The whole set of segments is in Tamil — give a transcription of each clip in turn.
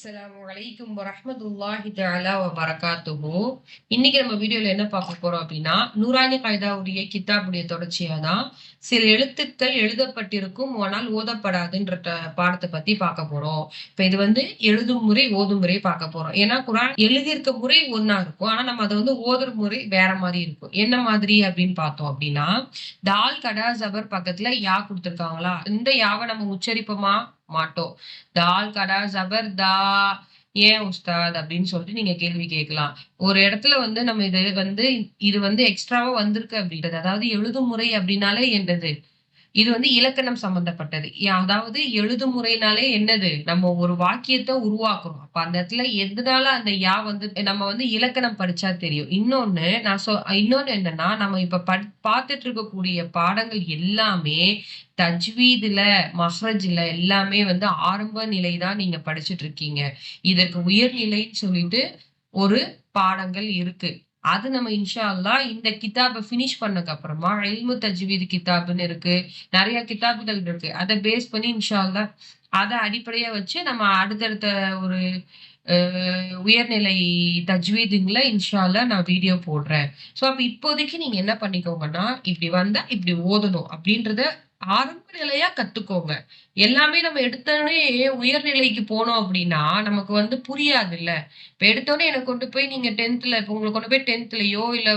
அஸ்லாம் வலைக்கும் வரமத்துல்லாஹி தாலா வ இன்னைக்கு நம்ம வீடியோல என்ன பார்க்க போறோம் அப்படின்னா நூரானி காய்தாவுடைய கித்தாபுடைய தொடர்ச்சியா தான் சில எழுத்துக்கள் எழுதப்பட்டிருக்கும் ஆனால் ஓதப்படாதுன்ற பாடத்தை பத்தி பார்க்க போறோம். இப்ப இது வந்து எழுதும் முறை ஓதும் முறை பார்க்க போறோம். ஏன்னா குரான் எழுதியிருக்க முறை ஒன்னா இருக்கும். ஆனா நம்ம அதை வந்து ஓதுற முறை வேற மாதிரி இருக்கும். என்ன மாதிரி அப்படின்னு பார்த்தோம் அப்படின்னா தால் கடா ஜபர் பக்கத்துல யா கொடுத்துருக்காங்களா? இந்த யாவை நம்ம உச்சரிப்போமா? மாட்டோம். தால் கடா ஜபர் தா ஏன் உஸ்தாத் அப்படின்னு சொல்லிட்டு நீங்க கேள்வி கேட்கலாம். ஒரு இடத்துல வந்து நம்ம இது வந்து இது வந்து எக்ஸ்ட்ராவா வந்திருக்கு அப்படின்றது அதாவது எழுதும் முறை அப்படின்னாலே என்னது? இது வந்து இலக்கணம் சம்பந்தப்பட்டது. அதாவது எழுது முறைனாலே என்னது? நம்ம ஒரு வாக்கியத்தை உருவாக்குறோம். அப்ப அந்த இடத்துல எதனால அந்த யா வந்து நம்ம வந்து இலக்கணம் படிச்சா தெரியும். இன்னொன்னு நான் சொ இன்னொன்னு என்னன்னா நம்ம இப்ப ப பார்த்துட்டு இருக்கக்கூடிய பாடங்கள் எல்லாமே தஜ்வீதுல மஹ்ரஜ்ல எல்லாமே வந்து ஆரம்ப நிலை தான் நீங்க படிச்சுட்டு இருக்கீங்க. இதற்கு உயர்நிலைன்னு சொல்லிட்டு ஒரு பாடங்கள் இருக்கு. அது நம்ம இன்ஷா அல்லா இந்த கிதாபை ஃபினிஷ் பண்ணக்கு அப்புறமா எல்மு தஜ்வீது கிதாப்னு இருக்கு நிறைய கிதாபுகள் இருக்கு. அதை பேஸ் பண்ணி இன்ஷா அல்லா அதை அடிப்படையா வச்சு நம்ம அடுத்தடுத்த ஒரு உயர்நிலை தஜ்வீதுங்களை இன்ஷால்ல நான் வீடியோ போடுறேன். ஸோ அப்ப இப்போதைக்கு நீங்க என்ன பண்ணிக்கோங்கன்னா இப்படி வந்தா இப்படி ஓதணும் அப்படின்றத ஆரம்ப நிலையா கத்துக்கோங்க. எல்லாமே நம்ம எடுத்தோடனே உயர்நிலைக்கு போனோம் அப்படின்னா நமக்கு வந்து புரியாது இல்ல இப்ப எடுத்தோடனே எனக்கு கொண்டு போய் நீங்க டென்த்ல இப்ப உங்களுக்கு கொண்டு போய் டென்த்லயோ இல்ல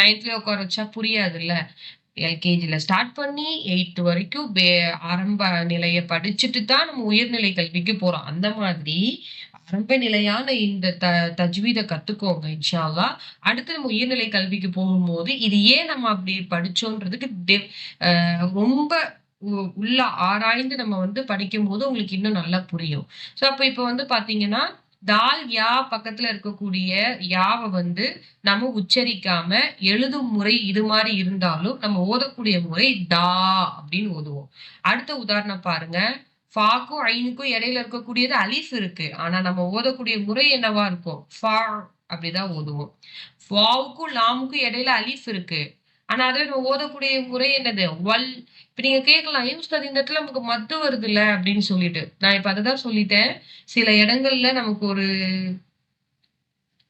நைன்த்லயோ உட்கார வச்சா புரியாது இல்ல எல்கேஜில ஸ்டார்ட் பண்ணி எயித்து வரைக்கும் ஆரம்ப நிலையை படிச்சுட்டு தான் நம்ம உயர்நிலை கல்விக்கு போறோம். அந்த மாதிரி ரொம்ப நிலையான இந்த த தஜ்வீதை கத்துக்கோங்க இன்ஷால்லா அடுத்து நம்ம உயர்நிலை கல்விக்கு போகும்போது இது ஏன் நம்ம அப்படி படிச்சோன்றதுக்கு ரொம்ப உள்ள ஆராய்ந்து நம்ம வந்து படிக்கும் போது உங்களுக்கு இன்னும் நல்லா புரியும். ஸோ அப்போ இப்போ வந்து பாத்தீங்கன்னா தால் யா பக்கத்துல இருக்கக்கூடிய யாவை வந்து நம்ம உச்சரிக்காம எழுதும் முறை இது மாதிரி இருந்தாலும் நம்ம ஓதக்கூடிய முறை டா அப்படின்னு ஓதுவோம். அடுத்த உதாரணம் பாருங்க. ஃபாக்கும் ஐனுக்கும் இடையில இருக்கக்கூடியது அலிஃப் இருக்கு. ஆனா நம்ம ஓதக்கூடிய முறை என்னவா இருக்கும் ஃபா அப்படிதான் ஓதுவோம். ஃபாவுக்கும் லாமுக்கும் இடையில அலிஃப் இருக்கு. ஆனா அதே நம்ம ஓதக்கூடிய முறை என்னது? வல். இப்ப நீங்க கேட்கலாம் யூஸ்தது இந்த இடத்துல நமக்கு மத்து வருது இல்ல அப்படின்னு சொல்லிட்டு. நான் இப்ப அததான் சொல்லிட்டேன். சில இடங்கள்ல நமக்கு ஒரு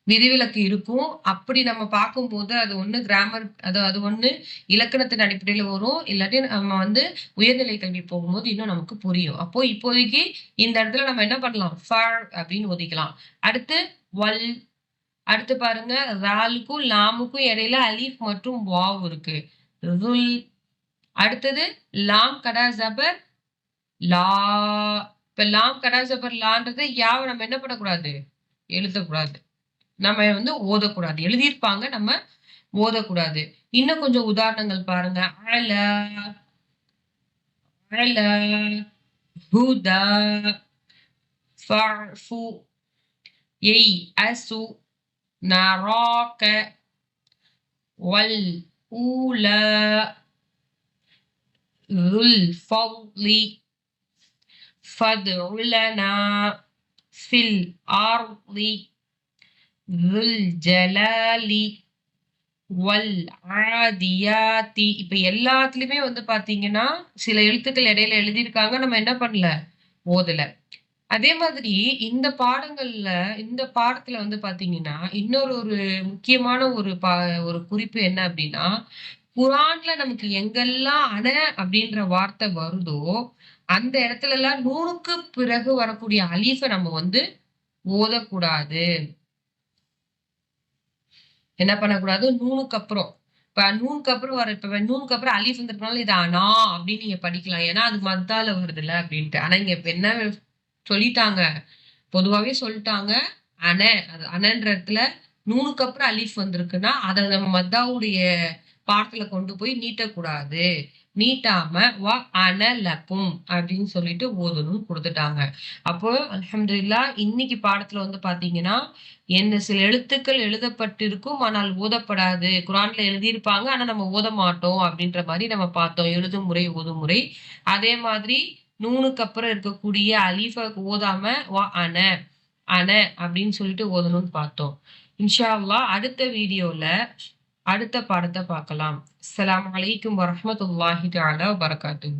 விதிவிலக்கு இருக்கும். அப்படி நம்ம பார்க்கும்போது அது ஒன்று கிராமர் அது அது ஒன்று இலக்கணத்தின் அடிப்படையில் வரும். இல்லாட்டி நம்ம வந்து உயர்நிலை கல்வி போகும்போது இன்னும் நமக்கு புரியும். அப்போ இப்போதைக்கு இந்த இடத்துல நம்ம என்ன பண்ணலாம்? ஃபர் அப்படின்னு ஒதிக்கலாம். அடுத்து வல் அடுத்து பாருங்க ராலுக்கும் லாமுக்கும் இடையில அலீஃப் மற்றும் வாவ் இருக்கு. ருல் அடுத்தது லாம் கடா ஜபர் லா இப்ப லாம் கடா ஜபர் லான்றது யாவை நம்ம என்ன பண்ணக்கூடாது? எழுதக்கூடாது. நம்ம வந்து ஓதக்கூடாது எழுதியிருப்பாங்க நம்ம ஓதக்கூடாது இன்னும் கொஞ்சம் உதாரணங்கள் பாருங்க அழல அழல ஹுதா ஃபு எய் அசு நராக வல் ஊல ذو الفضل فادع لنا في الأرض ஜலாலி வல் ஆதியாதி. இப்ப எல்லாத்துலயுமே வந்து பாத்தீங்கன்னா சில எழுத்துக்கள் இடையில எழுதியிருக்காங்க. நம்ம என்ன பண்ணல? ஓதல அதே மாதிரி இந்த பாடங்கள்ல இந்த பாடத்துல வந்து பாத்தீங்கன்னா இன்னொரு ஒரு முக்கியமான ஒரு பா ஒரு குறிப்பு என்ன அப்படின்னா குரான்ல நமக்கு எங்கெல்லாம் அன அப்படின்ற வார்த்தை வருதோ அந்த இடத்துல எல்லாம் நூறுக்கு பிறகு வரக்கூடிய அலீஃபை நம்ம வந்து ஓதக்கூடாது. என்ன பண்ணக்கூடாது? நூனுக்கு அப்புறம். இப்ப நூனுக்கு அப்புறம் வர இப்ப நூனுக்கு அப்புறம் அலிஃப் வந்துருக்கனால இது அனா அப்படின்னு நீங்க படிக்கலாம். ஏன்னா அது மத்தால வருது இல்லை அப்படின்ட்டு. ஆனா இங்க இப்ப என்ன சொல்லிட்டாங்க? பொதுவாவே சொல்லிட்டாங்க அன அது அனன்ற இடத்துல நூனுக்கு அப்புறம் அலிஃப் வந்திருக்குன்னா அதை நம்ம மத்தாவுடைய பாடத்துல கொண்டு போய் நீட்டக்கூடாது. நீட்டாம வ அனலக்கும் அப்படின்னு சொல்லிட்டு ஓதணும் கொடுத்துட்டாங்க. அப்போ அலமதுல்லா இன்னைக்கு பாடத்துல வந்து பாத்தீங்கன்னா என்ன சில எழுத்துக்கள் எழுதப்பட்டிருக்கும் ஆனால் ஓதப்படாது. குரான்ல எழுதியிருப்பாங்க ஆனா நம்ம ஓத மாட்டோம் அப்படின்ற மாதிரி நம்ம பார்த்தோம். எழுதும் முறை ஓதும் முறை. அதே மாதிரி நூனுக்கு அப்புறம் இருக்கக்கூடிய அலீஃபாவுக்கு ஓதாம வா அன அன அப்படின்னு சொல்லிட்டு ஓதணும்னு பார்த்தோம். இன்ஷா அல்லா அடுத்த வீடியோல அடுத்த பாடத்தை பார்க்கலாம். அஸ்லாம் வலைக்கம் வரமத்துல்லாஹி தாலா வரகாத்து